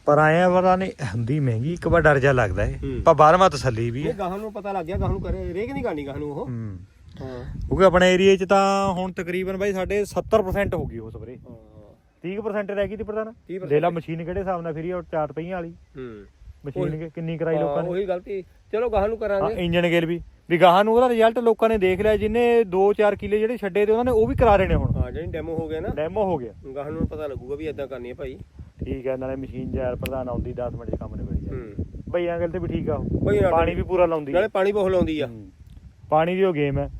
ਪਰ ਆਇਆ ਪਤਾ ਨਹੀਂ ਹੁੰਦੀ ਮਹਿੰਗੀ ਇੱਕ ਵਾਰ ਡਰ ਜਾ ਲੱਗਦਾ ਏ। ਹੂੰ। ਪਰ ਬਾਰਵਾਂ ਤਸੱਲੀ ਵੀ ਇਹ ਹੈ ਗਾਹਾਂ ਨੂੰ ਪਤਾ ਲੱਗ ਗਿਆ ਗਾਹਾਂ ਨੂੰ ਕਰੇ ਰੇਕ ਨਹੀਂ ਕਰਨੀ ਗਾਹਾਂ ਨੂੰ ਉਹ। ਹੂੰ। ਹਾਂ। ਕਿਉਂਕਿ ਆਪਣੇ ਏਰੀਏ 'ਚ ਤਾਂ ਹੁਣ ਤਕਰੀਬਨ ਬਾਈ ਸਾਡੇ 70% ਹੋ ਗਈ ਉਹ ਸਪਰੇ ਹਾਂ। 30% ਰਹਿ ਗਈ ਤੀ ਪ੍ਰਧਾਨ। 30% ਦੇ ਲਾ ਮਸ਼ੀਨ ਕਿਹੜੇ ਹਿਸਾਬ ਨਾਲ ਫਿਰੀ ਉਹ ਚਾਰ ਪਹੀਆਂ ਵਾਲੀ। ਹੂੰ। ਮਸ਼ੀਨ ਕਿ- ਕਿੰਨੀ ਕਰਾਈ ਲੋਕਾਂ ਨੇ। ਉਹੀ ਗਲਤੀ। ਚਲੋ ਗਾਹਾਂ ਨੂੰ ਹਾਂ ਕਰਾਂਗੇ ਇੰਜਨ ਗੇਲ ਵੀ। ਵੀ ਗਾਹਾਂ ਨੂੰ ਉਹਦਾ ਰਿਜ਼ਲਟ ਲੋਕਾਂ ਨੇ ਦੇਖ ਲਿਆ ਜਿਨੇ 2-4 ਕਿੱਲੇ ਜਿਹੜੇ ਛੱਡੇ ਤੇ ਉਹਨਾਂ ਨੇ ਉਹ ਵੀ ਕਰਾ ਰਹੇ ਨੇ ਹੁਣ। ਹਾਂ ਜਿਹੜੀ ਡੈਮੋ ਹੋ ਗਿਆ ਨਾ। ਡੈਮੋ ਹੋ ਗਿਆ। ਗਾਹਾਂ ਨੂੰ ਪਤਾ ਲੱਗੂਗਾ ਵੀ ਇਦਾਂ ਕਰਨੀ ਹੈ ਭਾਈ। ਠੀਕ ਹੈ ਨਾਲੇ ਮਸ਼ੀਨ ਯਾਰ ਪ੍ਰਧਾਨ ਆਉਂਦੀ 10 ਮਿੰਟ 'ਚ ਕੰਮ ਨਿਬੜ ਜਾਂਦਾ। ਹੂੰ। ਬਈ ਐਂਗਲ ਤੇ ਵੀ ਠੀਕ ਆ ਉਹ। ਬਈ ਪਾਣੀ ਵੀ ਪੂਰਾ ਲਾਉਂਦੀ ਨਾਲੇ ਪਾਣੀ ਬਹੁਤ ਲਾਉਂਦੀ ਆ। ਹੂੰ। ਪਾਣੀ ਦੀ ਉਹ ਗੇਮ ਹੈ।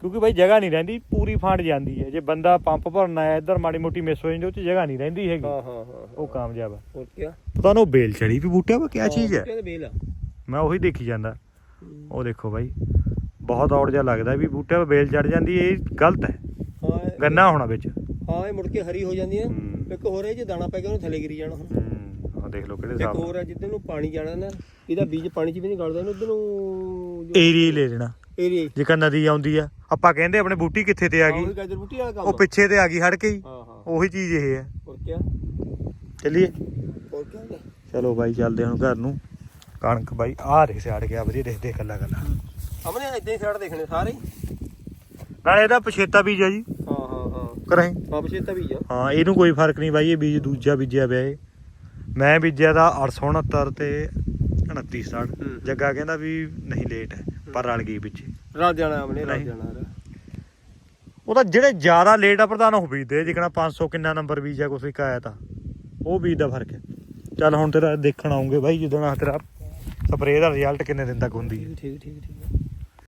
ਕਿਉਂਕਿ ਬਾਈ ਜਗ੍ਹਾ ਨਹੀਂ ਰਹਿੰਦੀ ਪੂਰੀ ਫਾਂਡ ਜਾਂਦੀ ਹੈ ਜੇ ਬੰਦਾ ਪੰਪ ਭਰਨਾ ਹੈ ਇੱਧਰ ਮਾੜੀ ਮੋਟੀ ਮਿਸ ਹੋ ਜਾਂਦੀ ਉਹ 'ਚ ਜਗ੍ਹਾ ਨਹੀਂ ਰਹਿੰਦੀ ਹੈਗੀ। ਹਾਂ ਹਾਂ ਹਾਂ ਉਹ ਕਾਮਯਾਬ ਹੈ ਹੋਰ ਕੀ ਪਤਾ ਨੂੰ ਬੇਲ ਚੜੀ ਵੀ ਬੂਟਿਆ ਵਾ? ਕੀ ਚੀਜ਼ ਹੈ ਕਹਿੰਦੇ ਬੇਲ ਆ? ਮੈਂ ਉਹੀ ਦੇਖੀ ਜਾਂਦਾ। ਉਹ ਦੇਖੋ ਬਾਈ ਬਹੁਤ ਔੜ ਜਿਹਾ ਲੱਗਦਾ ਵੀ ਬੂਟੇ 'ਤੇ ਬੇਲ ਚੜ ਜਾਂਦੀ ਇਹ ਗਲਤ ਹੈ। ਹਾਂ ਇਹ- ਗੰਨਾ ਹੋਣਾ ਵਿੱਚ। ਹਾਂ ਇਹ ਮੁੜ ਕੇ ਹਰੀ ਹੋ ਜਾਂਦੀ ਹੂੰ। ਇੱਕ ਹੋਰ ਹੈ ਜੇ ਦਾਣਾ ਪੈ ਗਿਆ ਉਹਨੂੰ ਥੱਲੇ ਗਿਰੀ ਜਾਣਾ ਹੁਣ। ਹੂੰ ਦੇਖ ਲਓ ਕਿਹੜੇ ਇੱਕ ਹਿਸਾਬ ਹੋਰ ਹੈ ਜਿੱਧਰ ਨੂੰ ਪਾਣੀ ਜਾਣਾ ਨਾ ਇਹਦਾ ਬੀਜ ਪਾਣੀ 'ਚ ਵੀ ਨਹੀਂ ਗਲਦਾ ਇਹਨੂੰ ਉਧਰ ਨੂੰ ਏਰੀਆ ਹੀ ਲੈ ਲੈਣਾ। ਏਰੀਆ ਜੇਕਰ ਨਦੀ ਆਉਂਦੀ ਆ ਆਪਾਂ ਕਹਿੰਦੇ ਆਪਣੇ ਬੂਟੀ ਕਿੱਥੇ ਤੇ ਆ ਗਈ? ਉਹੀ ਗਾਜਰ ਬੂਟੀ ਵਾਲਾ ਕੰਮ ਉਹ ਪਿੱਛੇ ਤੇ ਆ ਗਈ ਹੜ ਕੇ ਹੀ। ਹਾਂ ਹਾਂ। ਉਹੀ ਚੀਜ਼ ਇਹ ਹੈ ਹੋਰ ਕੀ ਚੱਲੀਏ। ਹੋਰ ਕੀ ਹੁੰਦਾ? ਚਲੋ ਬਾਈ ਚੱਲਦੇ ਹੁਣ ਘਰ ਨੂੰ। ਕਣਕ ਬਾਈ ਆਹ ਦੇਖ ਸਿਆੜ ਗਿਆ ਵਧੀਆ ਦੇਖਦੇ ਕੱਲਾ ਕੱਲਾ ਅਮਨੇ ਇਦਾਂ ਹੀ ਸਾਈਡ ਦੇਖਣੇ ਸਾਰੇ ਹੀ। ਨਾਲੇ ਇਹਦਾ ਪਛੇਤਾ ਬੀਜ ਆ ਜੀ। ਕਰਾਂ ਹਾਂ। ਪਛੇਤਾ ਬੀਜ ਆ। ਹਾਂ ਇਹਨੂੰ ਕੋਈ ਫ਼ਰਕ ਨਹੀਂ ਬਾਈ ਇਹ ਬੀਜ ਦੂਜਾ ਬੀਜਿਆ ਪਿਆ ਇਹ। ਮੈਂ ਬੀਜਿਆ ਦਾ 869 ਤੇ 29 60 ਹੂੰ। ਜੱਗਾ ਕਹਿੰਦਾ ਵੀ ਨਹੀਂ ਲੇਟ ਹੈ ਪਰ ਰਲ ਗਈ ਵਿੱਚ ਰਾਤ ਜਾਣਾ ਰਾਤ ਨਹੀਂ। ਜਾਣਾ। ਉਹ ਤਾਂ ਜਿਹੜੇ ਜ਼ਿਆਦਾ ਲੇਟ ਆ ਪ੍ਰਧਾਨ ਉਹ ਬੀਜਦੇ ਜਿਕਣਾ 500 ਕਿੰਨਾ ਨੰਬਰ ਬੀਜ ਆ ਕੁਛ ਇੱਕ ਆਇਆ ਤਾਂ। ਉਹ ਬੀਜ ਦਾ ਫ਼ਰਕ ਹੈ। ਚੱਲ ਹੁਣ ਤੇਰਾ ਦੇਖਣ ਆਉਂਗੇ ਬਾਈ ਜਦੋਂ ਆ ਤੇਰਾ ਸਪਰੇਅ ਦਾ ਰਿਜ਼ਲਟ ਕਿੰਨੇ ਦਿਨ ਤੱਕ ਹੁੰਦੀ ਹੈ। ਠੀਕ ਠੀਕ ਠੀਕ।